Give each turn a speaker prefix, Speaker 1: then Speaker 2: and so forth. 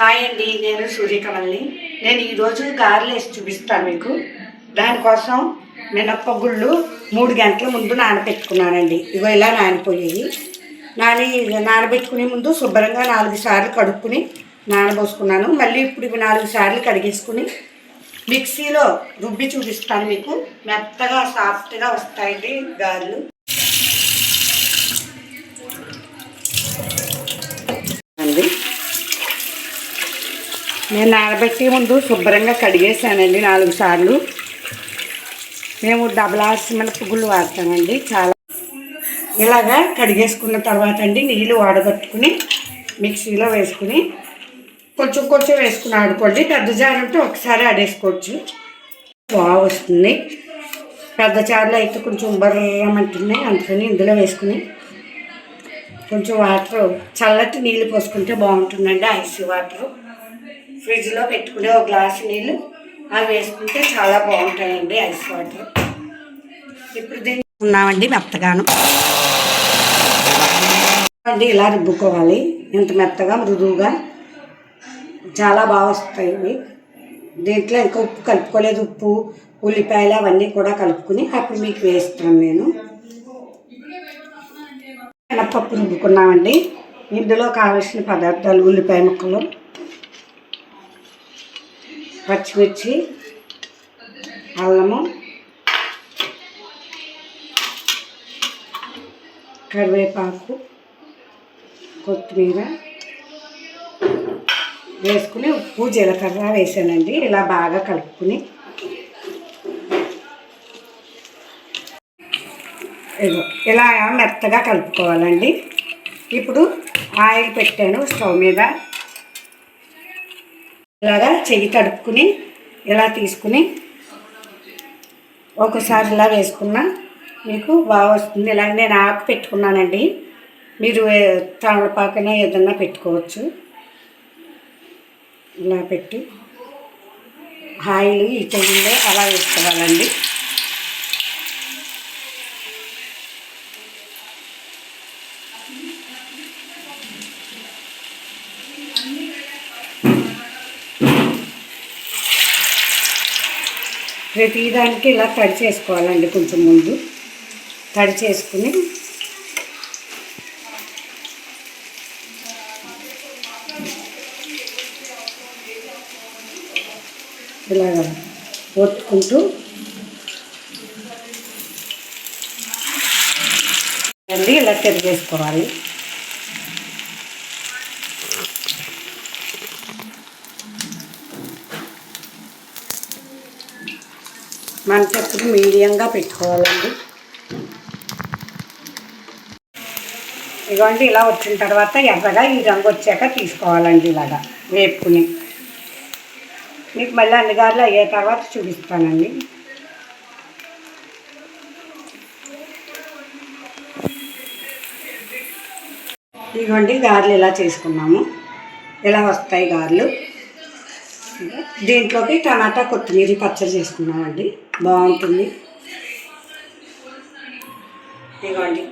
Speaker 1: Hi అండి నేను సూర్యకమల్ని. నేను ఈరోజు గారెలు వేసి చూపిస్తాను మీకు. దానికోసం మినప్పగుళ్ళు మూడు గంటల ముందు నానబెట్టుకున్నానండి. ఇగో ఇలా నానిపోయాయి. నాని నానబెట్టుకునే ముందు శుభ్రంగా నాలుగు సార్లు కడుక్కుని నానబోసుకున్నాను. మళ్ళీ ఇప్పుడు ఇవి నాలుగు సార్లు కడిగేసుకుని మిక్సీలో రుబ్బి చూపిస్తాను మీకు. మెత్తగా సాఫ్ట్గా వస్తాయండి గారెలు అండి నేను నానబెట్టే ముందు శుభ్రంగా కడిగేసానండి నాలుగు సార్లు. మేము డబల్ ఆర్స్ మినపగుళ్ళు వాడతామండి చాలా. ఇలాగా కడిగేసుకున్న తర్వాత అండి నీళ్ళు వాడగట్టుకుని మిక్సీలో వేసుకుని కొంచెం కొంచెం వేసుకుని ఆడుకోండి. పెద్ద జారు ఉంటే ఒకసారి ఆడేసుకోవచ్చు. బాగా వస్తుంది. పెద్ద చారులో అయితే కొంచెం బర్రమంటున్నాయి అందుకని ఇందులో వేసుకుని కొంచెం వాటర్ చల్లటి నీళ్ళు పోసుకుంటే బాగుంటుందండి ఐసీ వాటర్. ఫ్రిడ్జ్లో పెట్టుకునే ఒక గ్లాసు నీళ్ళు. అవి వేసుకుంటే చాలా బాగుంటాయండి ఐస్ వాటర్. ఇప్పుడు దీన్ని ఉన్నామండి మెత్తగాను. అండి ఇలా రుబ్బుకోవాలి. ఇంత మెత్తగా మృదువుగా. చాలా బాగా వస్తాయి. ఇవి దీంట్లో ఇంకా ఉప్పు కలుపుకోలేదు. ఉప్పు ఉల్లిపాయలు అవన్నీ కూడా కలుపుకుని అప్పుడు మీకు వేస్తాను నేను. మినపప్పు రుబ్బుకున్నామండి. ఇందులో కావలసిన పదార్థాలు ఉల్లిపాయ ముక్కలు. పచ్చిమిర్చి అల్లము కరివేపాకు కొత్తిమీర వేసుకుని ఉప్పు జీలకర్ర వేసానండి. ఇలా బాగా కలుపుకుని ఇలా మెత్తగా కలుపుకోవాలండి. ఇప్పుడు ఆయిల్ పెట్టాను స్టవ్ మీద. ఇలాగా చెయ్యి తడుపుకుని ఇలా తీసుకుని ఒకసారి ఇలా వేసుకున్నా మీకు బాగా వస్తుంది. ఇలాగ నేను ఆకు పెట్టుకున్నానండి. మీరు ఏ- తమలపాకనే ఏదన్నా పెట్టుకోవచ్చు. ఇలా పెట్టి ఆయిల్ ఈ చెయ్యిలో అలా వేసుకోవాలండి. ప్రతిదానికి ఇలా తడి చేసుకోవాలండి కొంచెం ముందు. తడి చేసుకుని ఇలా ఒత్తుకుంటూ ఇలా తిరిగేసుకోవాలి మన చెప్పులు మీడియంగా పెట్టుకోవాలండి. ఇదిగోండి ఇలా వచ్చిన తర్వాత ఎర్రగా ఈ రంగు వచ్చాక తీసుకోవాలండి ఇలాగా వేపుకుని. మీకు మళ్ళీ అన్నగారులు అయ్యే తర్వాత చూపిస్తానండి. ఇదిగోండి గారెలు ఇలా చేసుకున్నాము. ఇలా వస్తాయి గారెలు? దీంట్లోకి టమాటా కొత్తిమీర పచ్చడి చేసుకున్నామండి. బాగుంటుంది. ఇదిగోండి.